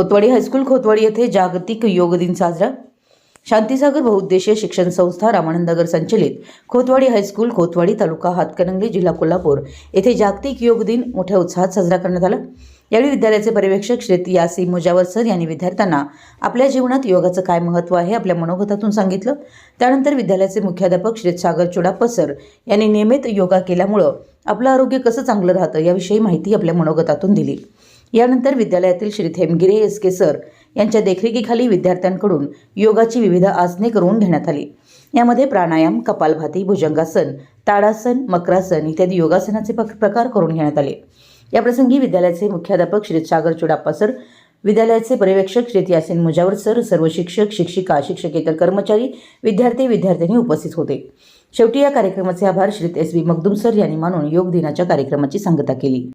Khotwadi high school Khotwadi येथे जागतिक योग दिन साजरा. शांतीसागर बहुउद्देशीय शिक्षण संस्था रामानंदनगर संचलित. खोतवाडी हायस्कूल खोतवाडी तालुका हातकणंगले जिल्हा कोल्हापूर येथे जागतिक योग दिन मोठ्या उत्साहात साजरा करण्यात आला. यावेळी विद्यालयाचे पर्यवेक्षक श्री यासी मुजावर सर यांनी विद्यार्थ्यांना आपल्या जीवनात योगाचं काय महत्त्व आहे आपल्या मनोगतातून सांगितलं. त्यानंतर विद्यालयाचे मुख्याध्यापक श्री सागर चुडाप्पा सर यांनी नियमित योगा केल्यामुळं आपलं आरोग्य कसं चांगलं राहतं याविषयी माहिती आपल्या मनोगतातून दिली. यानंतर विद्यालयातील Shri Themgire S K sir यांच्या देखरेखीखाली विद्यार्थ्यांकडून योगाची विविध आसने करून घेण्यात आली. यामध्ये प्राणायाम कपालभाती भुजंगासन ताडासन मकरासन इत्यादी योगासनाचे प्रकार करून घेण्यात आले. याप्रसंगी विद्यालयाचे मुख्याध्यापक श्री सागर चुडाप्पा सर विद्यालयाचे पर्यवेक्षक श्री यासिन मुजावर सर सर्व शिक्षक शिक्षिका शिक्षकेतर कर्मचारी विद्यार्थी विद्यार्थिनी उपस्थित होते. शेवटी या कार्यक्रमाचे आभार Shri S B Magdum sir यांनी मानून योग दिनाच्या कार्यक्रमाची सांगता केली.